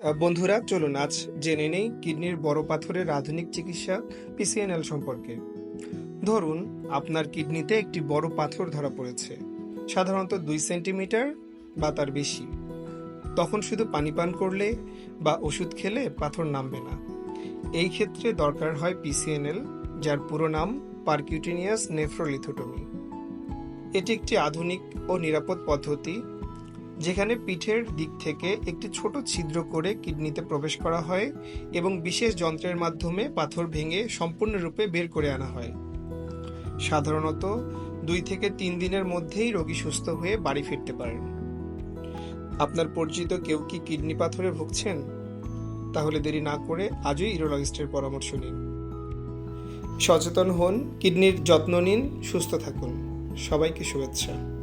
বন্ধুরা, চলুন আজ জেনে নেই কিডনির বড় পাথরের আধুনিক চিকিৎসা পিসিএনএল সম্পর্কে। ধরুন, আপনার কিডনিতে একটি বড় পাথর ধরা পড়েছে, সাধারণত দুই সেন্টিমিটার বা তার বেশি। তখন শুধু পানি পান করলে বা ওষুধ খেলে পাথর নামবে না। এই ক্ষেত্রে দরকার হয় পিসিএনএল, যার পুরো নাম পারকিউটিনিয়াস নেফ্রোলিথোটমি। এটি একটি আধুনিক ও নিরাপদ পদ্ধতি যেখানে পিঠের দিক থেকে একটি ছোট ছিদ্র করে কিডনিতে প্রবেশ করা হয় এবং বিশেষ যন্ত্রের মাধ্যমে পাথর ভেঙে সম্পূর্ণরূপে বের করে আনা হয়। সাধারণত দুই থেকে তিন দিনের মধ্যেই রোগী সুস্থ হয়ে বাড়ি ফিরতে পারেন। আপনার পরিচিত কেউ কি কিডনি পাথরে ভুগছেন? তাহলে দেরি না করে আজই ইউরোলজিস্টের পরামর্শ নিন। সচেতন হন, কিডনির যত্ন নিন, সুস্থ থাকুন। সবাইকে শুভেচ্ছা।